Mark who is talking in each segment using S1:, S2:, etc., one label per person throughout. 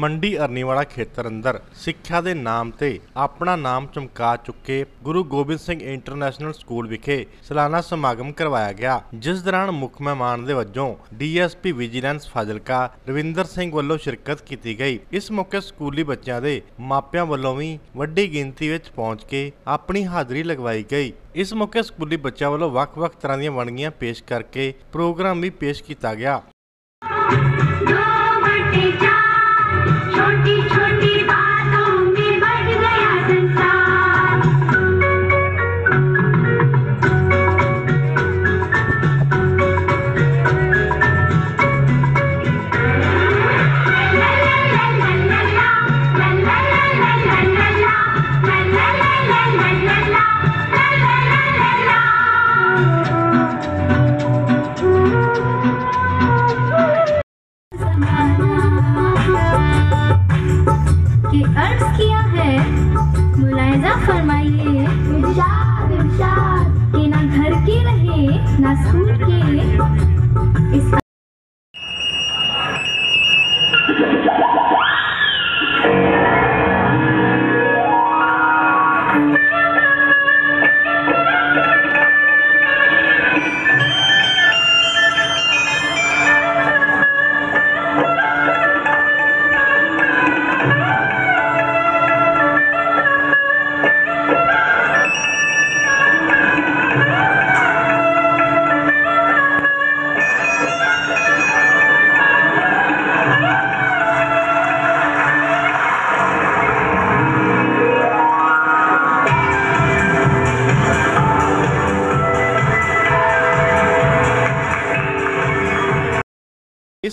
S1: ਮੰਡੀ ਅਰਨੀਵਾਲਾ ਖੇਤਰ ਅੰਦਰ ਸਿੱਖਿਆ ਦੇ ਨਾਮ ਤੇ ਆਪਣਾ ਨਾਮ ਚਮਕਾ ਚੁੱਕੇ ਗੁਰੂ ਗੋਬਿੰਦ ਸਿੰਘ ਇੰਟਰਨੈਸ਼ਨਲ ਸਕੂਲ ਵਿਖੇ ਸਾਲਾਨਾ ਸਮਾਗਮ ਕਰਵਾਇਆ ਗਿਆ, ਜਿਸ ਦੌਰਾਨ ਮੁੱਖ ਮਹਿਮਾਨ ਦੇ ਵਜੋਂ ਡੀਐਸਪੀ ਵਿਜੀਲੈਂਸ ਫਾਜ਼ਿਲਕਾ ਰਵਿੰਦਰ ਸਿੰਘ ਵੱਲੋਂ ਸ਼ਿਰਕਤ ਕੀਤੀ ਗਈ। ਇਸ ਮੌਕੇ ਸਕੂਲੀ ਬੱਚਿਆਂ ਦੇ ਮਾਪਿਆਂ ਵੱਲੋਂ ਵੀ ਵੱਡੀ ਗਿਣਤੀ ਵਿੱਚ ਪਹੁੰਚ ਕੇ ਆਪਣੀ ਹਾਜ਼ਰੀ ਲਗਵਾਈ ਗਈ। ਇਸ ਮੌਕੇ ਸਕੂਲੀ ਬੱਚਿਆਂ ਵੱਲੋਂ ਵੱਖ-ਵੱਖ ਤਰ੍ਹਾਂ ਦੀਆਂ ਵਣਗੀਆਂ ਪੇਸ਼ ਕਰਕੇ ਪ੍ਰੋਗਰਾਮ ਵੀ ਪੇਸ਼ ਕੀਤਾ ਗਿਆ।
S2: छोटी छोटी
S3: अर्ज किया है मुलायजा फरमाइए
S2: इरशाद इरशाद
S3: कि ना घर के रहे ना स्कूल के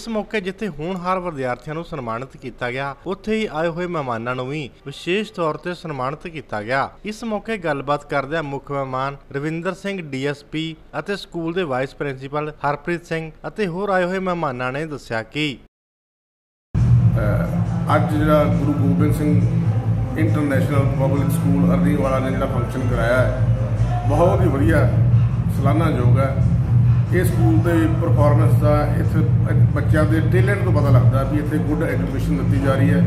S1: ਇਸ ਮੌਕੇ ਜਿੱਥੇ ਹੋਣਹਾਰ ਵਿਦਿਆਰਥੀਆਂ ਨੂੰ ਸਨਮਾਨਿਤ ਕੀਤਾ ਗਿਆ, ਉੱਥੇ ਹੀ ਆਏ ਹੋਏ ਮਹਿਮਾਨਾਂ ਨੂੰ ਵੀ ਵਿਸ਼ੇਸ਼ ਤੌਰ ਤੇ ਸਨਮਾਨਿਤ ਕੀਤਾ ਗਿਆ। ਇਸ ਮੌਕੇ ਗੱਲਬਾਤ ਕਰਦਿਆਂ ਮੁੱਖ ਮਹਿਮਾਨ ਰਵਿੰਦਰ ਸਿੰਘ, ਡੀਐਸਪੀ ਅਤੇ ਸਕੂਲ ਦੇ ਵਾਈਸ ਪ੍ਰਿੰਸੀਪਲ ਹਰਪ੍ਰੀਤ ਸਿੰਘ ਅਤੇ ਹੋਰ ਆਏ ਹੋਏ ਮਹਿਮਾਨਾਂ ਨੇ ਦੱਸਿਆ ਕਿ
S4: ਅੱਜ ਜਿਹੜਾ Guru Gobind Singh international public school Arniwala ਨੇ ਜਿਹੜਾ ਫੰਕਸ਼ਨ ਕਰਾਇਆ ਹੈ, ਬਹੁਤ ਹੀ ਵਧੀਆ ਸਲਾਨਾ ਯੋਗ ਹੈ। ਇਹ ਸਕੂਲ ਦੇ ਪਰਫਾਰਮੈਂਸ ਦਾ ਇੱਥੇ ਬੱਚਿਆਂ ਦੇ ਟੈਲੈਂਟ ਤੋਂ ਪਤਾ ਲੱਗਦਾ ਵੀ ਇੱਥੇ ਗੁੱਡ ਐਜੂਕੇਸ਼ਨ ਦਿੱਤੀ ਜਾ ਰਹੀ ਹੈ।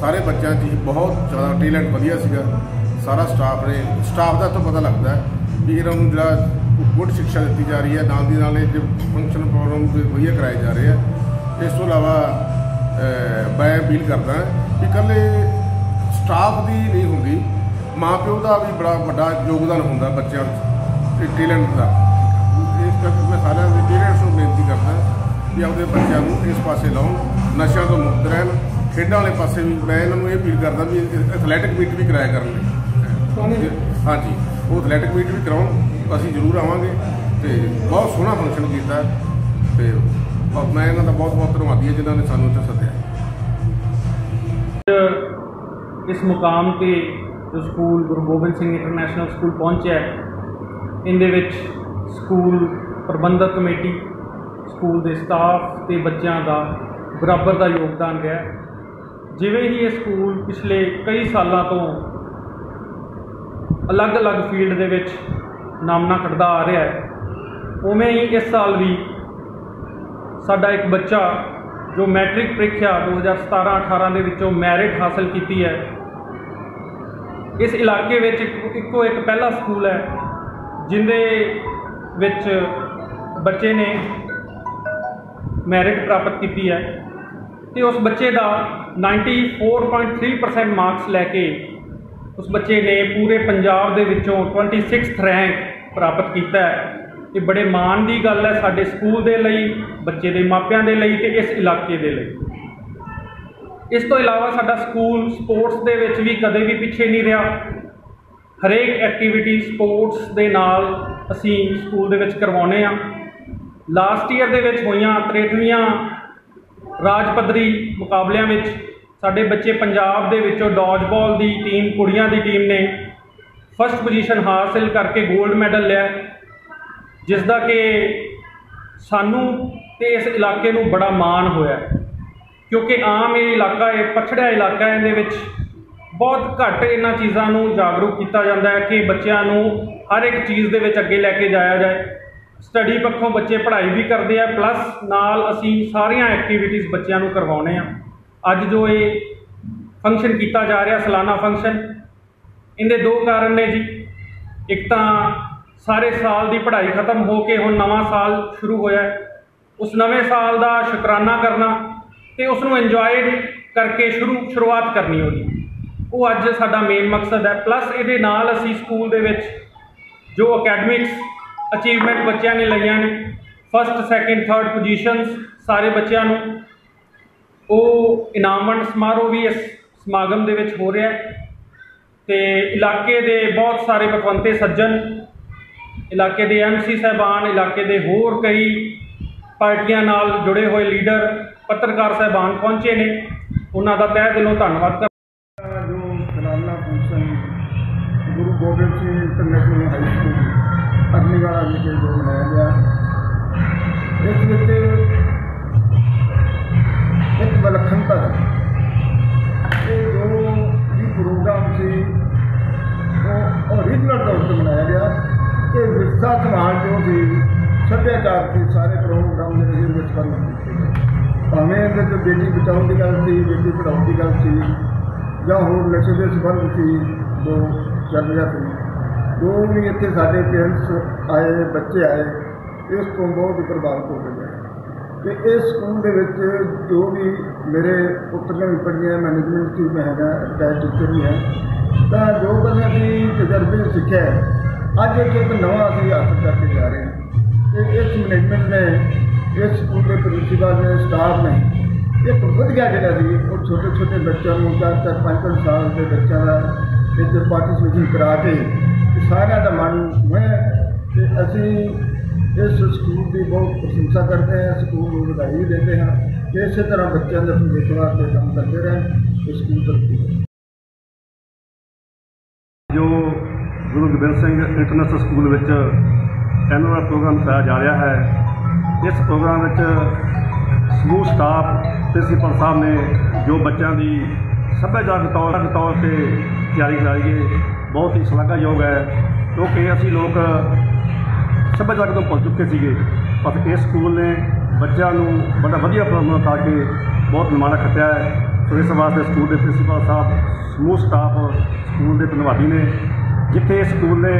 S4: ਸਾਰੇ ਬੱਚਿਆਂ 'ਚ ਬਹੁਤ ਜ਼ਿਆਦਾ ਟੈਲੈਂਟ ਵਧੀਆ ਸੀਗਾ। ਸਾਰਾ ਸਟਾਫ ਨੇ ਸਟਾਫ ਦਾ ਤੋਂ ਪਤਾ ਲੱਗਦਾ ਵੀ ਇਹਨਾਂ ਨੂੰ ਜਿਹੜਾ ਗੁੱਡ ਸਿੱਖਿਆ ਦਿੱਤੀ ਜਾ ਰਹੀ ਹੈ, ਨਾਲ ਦੀ ਨਾਲ ਇਹ ਜੋ ਫੰਕਸ਼ਨ ਪ੍ਰੋਗਰਾਮ ਵੀ ਵਧੀਆ ਕਰਾਏ ਜਾ ਰਹੇ ਆ। ਇਸ ਤੋਂ ਇਲਾਵਾ ਮੈਂ ਅਪੀਲ ਕਰਦਾ ਵੀ ਇਕੱਲੇ ਸਟਾਫ ਦੀ ਨਹੀਂ ਹੁੰਦੀ, ਮਾਪਿਓ ਦਾ ਵੀ ਬੜਾ ਵੱਡਾ ਯੋਗਦਾਨ ਹੁੰਦਾ ਬੱਚਿਆਂ ਦੇ ਟੈਲੈਂਟ ਦਾ। ਕਰਕੇ ਮੈਂ ਸਾਰਿਆਂ ਦੇ ਪੇਰੈਂਟਸ ਨੂੰ ਬੇਨਤੀ ਕਰਦਾ ਵੀ ਆਪਣੇ ਬੱਚਿਆਂ ਨੂੰ ਇਸ ਪਾਸੇ ਲਾਉਣ ਨਸ਼ਿਆਂ ਤੋਂ ਮੁਕਤ ਰਹਿਣ ਖੇਡਾਂ ਵਾਲੇ ਪਾਸੇ ਵੀ ਮੈਂ ਇਹਨਾਂ ਨੂੰ ਇਹ ਅਪੀਲ ਕਰਦਾ ਵੀ ਐਥਲੈਟਿਕ ਮੀਟ ਵੀ ਕਰਾਇਆ ਕਰਨ ਲਈ। ਹਾਂਜੀ ਉਹ ਐਥਲੈਟਿਕ ਮੀਟ ਵੀ ਕਰਾਉਣ ਅਸੀਂ ਜ਼ਰੂਰ ਆਵਾਂਗੇ ਤੇ ਬਹੁਤ ਸੋਹਣਾ ਫੰਕਸ਼ਨ ਕੀਤਾ ਤੇ ਮੈਂ ਇਹਨਾਂ ਦਾ ਬਹੁਤ ਬਹੁਤ ਧੰਨਵਾਦੀ ਹਾਂ ਜਿਨ੍ਹਾਂ ਨੇ ਸਾਨੂੰ ਇੱਥੇ ਸੱਦਿਆ।
S5: ਇਸ ਮੁਕਾਮ ਤੇ ਜੋ school Guru Gobind Singh international school ਪਹੁੰਚਿਆ ਹੈ, ਇਹਦੇ ਵਿੱਚ ਸਕੂਲ ਪ੍ਰਬੰਧਕ ਕਮੇਟੀ, ਸਕੂਲ ਦੇ ਸਟਾਫ ਤੇ ਬੱਚਿਆਂ ਦਾ ਬਰਾਬਰ ਦਾ ਯੋਗਦਾਨ ਰਿਹਾ ਜਿਵੇਂ ਹੀ ਇਹ ਸਕੂਲ ਪਿਛਲੇ ਕਈ ਸਾਲਾਂ ਤੋਂ ਅਲੱਗ-ਅਲੱਗ ਫੀਲਡ ਦੇ ਵਿੱਚ ਨਾਮਣਾ ਕੱਢਦਾ ਆ ਰਿਹਾ ਹੈ, ਉਵੇਂ ਹੀ ਇਸ ਸਾਲ ਵੀ ਸਾਡਾ ਇੱਕ ਬੱਚਾ ਜੋ ਮੈਟ੍ਰਿਕ ਪ੍ਰੀਖਿਆ 2017-18 ਦੇ ਵਿੱਚੋਂ ਮੈਰਿਟ ਹਾਸਲ ਕੀਤੀ ਹੈ, ਇਸ ਇਲਾਕੇ ਵਿੱਚ ਇੱਕ- ਇੱਕੋ ਇੱਕ ਪਹਿਲਾ ਸਕੂਲ ਹੈ, ਜਿੰਦੇ ਵਿੱਚ ਬੱਚੇ ਨੇ ਮੈਰਿਟ ਪ੍ਰਾਪਤ ਕੀਤੀ ਹੈ ਤੇ ਉਸ ਬੱਚੇ ਦਾ 94.3% ਮਾਰਕਸ ਲੈ ਕੇ ਉਸ ਬੱਚੇ ਨੇ ਪੂਰੇ ਪੰਜਾਬ ਦੇ ਵਿੱਚੋਂ 26th ਰੈਂਕ ਪ੍ਰਾਪਤ ਕੀਤਾ ਹੈ। ਇਹ ਬੜੇ ਮਾਣ ਦੀ ਗੱਲ ਹੈ ਸਾਡੇ ਸਕੂਲ ਦੇ ਲਈ, ਬੱਚੇ ਦੇ ਮਾਪਿਆਂ ਦੇ ਲਈ ਤੇ ਇਸ ਇਲਾਕੇ ਦੇ ਲਈ। ਇਸ ਤੋਂ ਇਲਾਵਾ ਸਾਡਾ ਸਕੂਲ ਸਪੋਰਟਸ ਦੇ ਵਿੱਚ ਵੀ ਕਦੇ ਵੀ ਪਿੱਛੇ ਨਹੀਂ ਰਿਹਾ। ਹਰੇਕ ਐਕਟੀਵਿਟੀ ਸਪੋਰਟਸ ਦੇ ਨਾਲ ਅਸੀਂ ਸਕੂਲ ਦੇ ਵਿੱਚ ਕਰਵਾਉਂਦੇ ਆ ਲਾਸਟ ਈਅਰ ਦੇ ਵਿੱਚ ਹੋਈਆਂ 63ਵੀਆਂ ਰਾਜ ਪੱਧਰੀ ਮੁਕਾਬਲਿਆਂ ਵਿੱਚ ਸਾਡੇ ਬੱਚੇ ਪੰਜਾਬ ਦੇ ਵਿੱਚੋਂ ਡੌਜਬਾਲ ਦੀ ਟੀਮ ਕੁੜੀਆਂ ਦੀ ਟੀਮ ਨੇ ਫਸਟ ਪੋਜੀਸ਼ਨ ਹਾਸਲ ਕਰਕੇ 골ਡ ਮੈਡਲ ਲਿਆ ਜਿਸ ਦਾ ਕਿ ਸਾਨੂੰ ਤੇ ਇਸ ਇਲਾਕੇ ਨੂੰ ਬੜਾ ਮਾਣ ਹੋਇਆ ਕਿਉਂਕਿ ਆਮ ਇਹ ਇਲਾਕਾ ਇਹ ਪਛੜਿਆ ਇਲਾਕਾ ਹੈ, ਇਹਦੇ ਵਿੱਚ ਬਹੁਤ ਘੱਟ ਇਹਨਾਂ ਚੀਜ਼ਾਂ ਨੂੰ ਜਾਗਰੂਕ ਕੀਤਾ ਜਾਂਦਾ ਹੈ ਕਿ ਬੱਚਿਆਂ ਨੂੰ ਹਰ ਇੱਕ ਚੀਜ਼ ਦੇ ਵਿੱਚ ਅੱਗੇ ਲੈ ਕੇ ਜਾਇਆ ਜਾਏ। ਸਟੱਡੀ ਪੱਖੋਂ ਬੱਚੇ ਪੜ੍ਹਾਈ ਵੀ ਕਰਦੇ ਆ ਪਲੱਸ ਨਾਲ ਅਸੀਂ ਸਾਰੀਆਂ ਐਕਟੀਵਿਟੀਜ਼ ਬੱਚਿਆਂ ਨੂੰ ਕਰਵਾਉਣੇ ਆ। ਅੱਜ ਜੋ ਇਹ ਫੰਕਸ਼ਨ ਕੀਤਾ ਜਾ ਰਿਹਾ, ਸਾਲਾਨਾ ਫੰਕਸ਼ਨ ਇਹਦੇ ਦੋ ਕਾਰਨ ਨੇ ਜੀ। ਇੱਕ ਤਾਂ ਸਾਰੇ ਸਾਲ ਦੀ ਪੜ੍ਹਾਈ ਖਤਮ ਹੋ ਕੇ ਹੁਣ ਨਵਾਂ ਸਾਲ ਸ਼ੁਰੂ ਹੋਇਆ ਹੈ। ਉਸ ਨਵੇਂ ਸਾਲ ਦਾ ਸ਼ੁਕਰਾਨਾ ਕਰਨਾ ਤੇ ਉਸ ਨੂੰ ਇੰਜੋਏ ਕਰਕੇ ਸ਼ੁਰੂ, ਸ਼ੁਰੂਆਤ ਕਰਨੀ ਉਹਦੀ। ਉਹ ਅੱਜ ਸਾਡਾ ਮੇਨ ਮਕਸਦ ਹੈ। ਪਲੱਸ ਇਹਦੇ ਨਾਲ ਅਸੀਂ ਸਕੂਲ ਦੇ ਵਿੱਚ ਜੋ ਅਕੈਡਮਿਕਸ ਅਚੀਵਮੈਂਟ ਬੱਚਿਆਂ ਨੇ ਲਈਆਂ ਨੇ। ਫਸਟ ਸੈਕਿੰਡ ਥਰਡ ਪੋਜੀਸ਼ਨਸ ਸਾਰੇ ਬੱਚਿਆਂ ਨੂੰ। ਉਹ ਇਨਾਮ ਵੰਡ ਸਮਾਰੋਹ ਵੀ ਇਸ ਸਮਾਗਮ ਦੇ ਵਿੱਚ ਹੋ ਰਿਹਾ ਹੈ। ਤੇ ਇਲਾਕੇ ਦੇ ਬਹੁਤ ਸਾਰੇ ਪਤਵੰਤੇ ਸੱਜਣ, ਇਲਾਕੇ ਦੇ ਐਮਸੀ ਸਾਹਿਬਾਨ, ਇਲਾਕੇ ਦੇ ਹੋਰ ਕਈ ਪਾਰਟੀਆਂ ਨਾਲ ਜੁੜੇ ਹੋਏ ਲੀਡਰ, ਪੱਤਰਕਾਰ ਸਾਹਿਬਾਨ ਪਹੁੰਚੇ ਨੇ। ਉਹਨਾਂ ਦਾ ਤਹਿ ਦਿਲੋਂ ਧੰਨਵਾਦ ਕਰ
S6: ਜੋ ਸਾਲਾਨਾ function Guru Gobind Singh international high school. Agniwala ਵਿਖੇ ਜੋ ਮਨਾਇਆ ਗਿਆ। ਇਸ ਵਿੱਚ ਇੱਕ ਵਿਲੱਖਣਤਾ ਸੀ ਇਹ ਜੋ ਵੀ ਪ੍ਰੋਗਰਾਮ ਸੀ, ਉਹ ਓਰੀਜਨਲ ਤੌਰ ਤੇ ਮਨਾਇਆ ਗਿਆ। ਕਿ ਵਿਰਸਾ ਸੰਭਾਲ ਜੋ ਵੀ ਸੱਭਿਆਚਾਰ ਦੇ ਸਾਰੇ ਪ੍ਰੋਗਰਾਮ ਦੇ ਵਿੱਚ ਕਰਨ ਦਿੱਤੇ ਗਏ ਭਾਵੇਂ ਇਹਦੇ 'ਚ ਬੇਟੀ ਬਚਾਉਣ ਦੀ ਗੱਲ ਸੀ, ਬੇਟੀ ਪੜਾਉਣ ਦੀ ਗੱਲ ਸੀ, ਜਾਂ ਹੋਰ ਨਸ਼ੇ ਦੇ ਸੰਬੰਧ ਸੀ, ਜੋ ਚੱਲ ਰਿਹਾ ਸੀ। ਜੋ ਵੀ ਇੱਥੇ ਸਾਡੇ ਪੇਰੈਂਟਸ ਆਏ, ਬੱਚੇ ਆਏ, ਇਸ ਤੋਂ ਬਹੁਤ ਪ੍ਰਭਾਵਿਤ ਹੋ ਗਏ ਤੇ ਇਸ ਸਕੂਲ ਦੇ ਵਿੱਚ ਜੋ ਵੀ ਮੇਰੇ ਪੁੱਤਰੀਆਂ ਵੀ ਪੜ੍ਹੀਆਂ ਮੈਨੇਜਮੈਂਟ ਟੀਮ ਮੈਂ ਹੈਗਾ ਰਿਟਾਇਰ ਟੀਚਰ ਵੀ ਹੈ, ਤਾਂ ਜੋ ਕੁਝ ਅਸੀਂ ਤਜਰਬੇ ਸਿੱਖਿਆ ਅੱਜ ਇੱਕ ਇੱਕ ਨਵਾਂ ਅਸੀਂ ਹਾਸਲ ਕਰਕੇ ਜਾ ਰਹੇ ਹਾਂ। ਤੇ ਇਸ ਮੈਨੇਜਮੈਂਟ ਨੇ, ਇਸ ਸਕੂਲ ਦੇ ਪ੍ਰਿੰਸੀਪਲ ਨੇ ਸਟਾਫ ਨੇ, ਇੱਕ ਵਧੀਆ ਜਿਹੜਾ ਸੀ, ਉਹ ਛੋਟੇ ਛੋਟੇ ਬੱਚਿਆਂ ਨੂੰ ਚਾਰ ਚਾਰ ਪੰਜ ਪੰਜ ਸਾਲ ਦੇ ਬੱਚਿਆਂ ਦਾ ਇੱਥੇ ਪਾਰਟਿਸਿਪੇਸ਼ਨ ਕਰਾ ਕੇ ਸਾਰਿਆਂ ਦਾ ਮਨ ਹੋਇਆ ਤੇ ਅਸੀਂ ਇਸ ਸਕੂਲ ਦੀ ਬਹੁਤ ਪ੍ਰਸ਼ੰਸਾ ਕਰਦੇ ਹਾਂ, ਸਕੂਲ ਨੂੰ ਵਧਾਈ ਵੀ ਦਿੰਦੇ ਹਾਂ ਕਿ ਇਸੇ ਤਰ੍ਹਾਂ ਬੱਚਿਆਂ ਦੇ ਭਵਿੱਖ ਵਾਸਤੇ ਕੰਮ ਕਰਦੇ ਰਹਿਣ ਤੇ ਸਕੂਲ ਤਰੱਕੀ ਕਰੇ
S7: ਜੋ ਗੁਰੂ ਗੋਬਿੰਦ ਸਿੰਘ ਇੰਟਰਨੈਸ਼ਨਲ ਸਕੂਲ ਵਿੱਚ ਐਨੂਅਲ ਪ੍ਰੋਗਰਾਮ ਕਰਾਇਆ ਜਾ ਰਿਹਾ ਹੈ, ਇਸ ਪ੍ਰੋਗਰਾਮ ਵਿੱਚ ਸਮੂਹ ਸਟਾਫ ਪ੍ਰਿੰਸੀਪਲ ਸਾਹਿਬ ਨੇ ਜੋ ਬੱਚਿਆਂ ਦੀ ਸੱਭਿਆਚਾਰਕ ਤੌਰ ਤੌਰ ਤੇ ਤਿਆਰੀ ਕਰਾਈ ਹੈ ਬਹੁਤ ਹੀ ਸ਼ਲਾਘਾਯੋਗ ਹੈ, ਕਿਉਂਕਿ ਅਸੀਂ ਲੋਕ ਸੱਭਿਆਚਾਰਕ ਤੋਂ ਭੁੱਲ ਚੁੱਕੇ ਸੀਗੇ। ਪਰ ਇਸ ਸਕੂਲ ਨੇ ਬੱਚਿਆਂ ਨੂੰ ਬੜਾ ਵਧੀਆ ਪ੍ਰੋਗਰਾਮ ਕਰਾ ਕੇ ਬਹੁਤ ਨਿਮਾਣਾ ਖੱਟਿਆ ਹੈ। ਸੋ ਇਸ ਵਾਸਤੇ ਸਕੂਲ ਦੇ ਪ੍ਰਿੰਸੀਪਲ ਸਾਹਿਬ, ਸਮੂਹ ਸਟਾਫ, ਸਕੂਲ ਦੇ ਧੰਨਵਾਦੀ ਨੇ। ਜਿੱਥੇ ਇਸ ਸਕੂਲ ਨੇ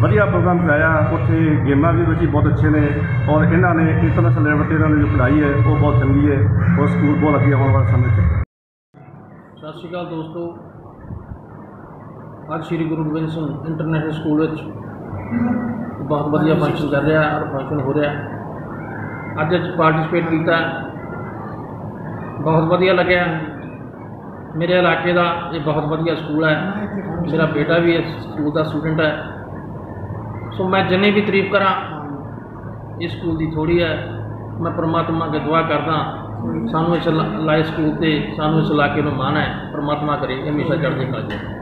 S7: ਵਧੀਆ ਪ੍ਰੋਗਰਾਮ ਕਰਾਇਆ ਉੱਥੇ ਗੇਮਾਂ ਵੀ ਬੱਚੇ ਬਹੁਤ ਅੱਛੇ ਨੇ ਔਰ ਇਹਨਾਂ ਨੇ ਇੰਟਰਨੈਸ਼ਨਲ ਲੈਵਲ ਤੇ ਇਹਨਾਂ ਦੀ ਜੋ ਪੜ੍ਹਾਈ ਹੈ, ਉਹ ਬਹੁਤ ਚੰਗੀ ਹੈ। ਔਰ ਸਕੂਲ ਬਹੁਤ ਅੱਗੇ ਆਉਣ ਵਾਲੇ ਸਮੇਂ 'ਚ।
S8: ਸਤਿ ਸ਼੍ਰੀ ਅਕਾਲ ਦੋਸਤੋ। ਅੱਜ ਸ੍ਰੀ ਗੁਰੂ ਗੋਬਿੰਦ ਸਿੰਘ ਇੰਟਰਨੈਸ਼ਨਲ ਸਕੂਲ ਵਿੱਚ ਬਹੁਤ ਵਧੀਆ ਫੰਕਸ਼ਨ ਕਰ ਰਿਹਾ ਔਰ ਫੰਕਸ਼ਨ ਹੋ ਰਿਹਾ। ਅੱਜ ਅੱਜ ਪਾਰਟਿਸਿਪੇਟ ਕੀਤਾ। ਬਹੁਤ ਵਧੀਆ ਲੱਗਿਆ। ਮੇਰੇ ਇਲਾਕੇ ਦਾ ਇਹ ਬਹੁਤ ਵਧੀਆ ਸਕੂਲ ਹੈ। ਮੇਰਾ ਬੇਟਾ ਵੀ ਇਸ ਸਕੂਲ ਦਾ ਸਟੂਡੈਂਟ ਹੈ। ਸੋ ਮੈਂ ਜਿੰਨੀ ਵੀ ਤਾਰੀਫ ਕਰਾਂ, ਇਸ ਸਕੂਲ ਦੀ ਥੋੜੀ ਹੈ। ਮੈਂ ਪਰਮਾਤਮਾ ਅੱਗੇ ਦੁਆ ਕਰਦਾ। ਸਾਨੂੰ ਇਸ ਲਾ- ਲਾਏ ਸਕੂਲ ਤੇ, ਸਾਨੂੰ ਇਸ ਇਲਾਕੇ ਨੂੰ ਮਾਣ ਹੈ। ਪਰਮਾਤਮਾ ਕਰੇ ਕਿ ਹਮੇਸ਼ਾ ਚੜ੍ਹਦੀ ਕਲਾ 'ਚ